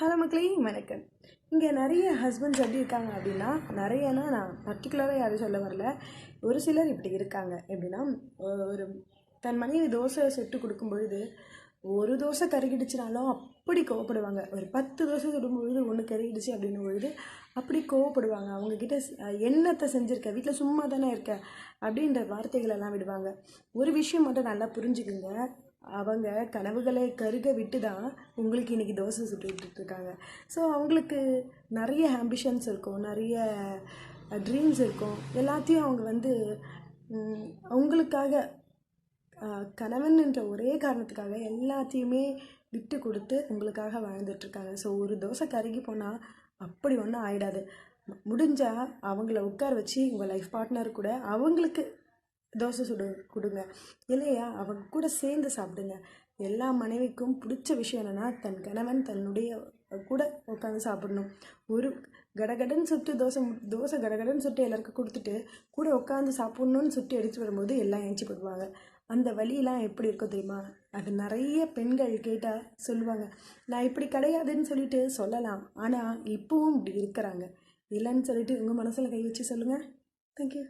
Hello மக்களே வணக்கம். இங்கே நிறைய ஹஸ்பண்ட்ஸ் எப்படி இருக்காங்க அப்படின்னா நிறையனா நான் பர்டிகுலராக யாரும் சொல்ல வரல. ஒரு சிலர் இப்படி இருக்காங்க. எப்படின்னா ஒரு தன் மனைவி தோசை சுட்டு கொடுக்கும்பொழுது ஒரு தோசை கருகிடுச்சுனாலும் அப்படி கோவப்படுவாங்க. ஒரு பத்து தோசை சுடும் பொழுது ஒன்று கருகிடுச்சு அப்படின்னும் பொழுது அப்படி கோவப்படுவாங்க. அவங்கக்கிட்ட என்னத்தை செஞ்சுருக்க? வீட்டில் சும்மா தானே இருக்க? அப்படின்ற வார்த்தைகளெல்லாம் விடுவாங்க. ஒரு விஷயம் மட்டும் நல்லா புரிஞ்சுக்குங்க. அவங்க கனவுகளை கருக விட்டு தான் உங்களுக்கு இன்றைக்கி தோசை சுட்டுக்கிட்டு இருக்காங்க ஸோ அவங்களுக்கு நிறைய ஆம்பிஷன்ஸ் இருக்கும் நிறைய ட்ரீம்ஸ் இருக்கும். எல்லாத்தையும் அவங்க வந்து அவங்களுக்காக கணவன்ன்ற ஒரே காரணத்துக்காக எல்லாத்தையுமே விட்டு கொடுத்து உங்களுக்காக வாழ்ந்துட்டுருக்காங்க ஸோ ஒரு தோசை கருகி போனால் அப்படி ஒன்றும் ஆகிடாது முடிஞ்சால் அவங்கள உட்கார வச்சு உங்கள் லைஃப் பார்ட்னர் கூட அவங்களுக்கு தோசை சுடு கொடுங்க. இல்லையா? அவங்க கூட சேர்ந்து சாப்பிடுங்க. எல்லா மனைவிக்கும் பிடிச்ச விஷயம் என்னென்னா தன் கணவன் தன்னுடைய கூட உட்காந்து சாப்பிடணும். ஒரு கடகடன் சுட்டு தோசை தோசை கடகடன் சுட்டு எல்லாருக்கும் கொடுத்துட்டு கூட உட்காந்து சாப்பிட்ணுன்னு சுட்டு எடுத்து வரும்போது எல்லாம் ஏஞ்சி போடுவாங்க அந்த வழியெல்லாம் எப்படி இருக்கும் தெரியுமா? அது நிறைய பெண்கள் கேட்டால் சொல்லுவாங்க. நான் இப்படி கிடையாதுன்னு சொல்லிட்டு சொல்லலாம். ஆனால் இப்போவும் இப்படி இருக்கிறாங்க. இல்லைன்னு சொல்லிட்டு உங்கள் மனசில் கை வச்சு சொல்லுங்கள் தேங்க்யூ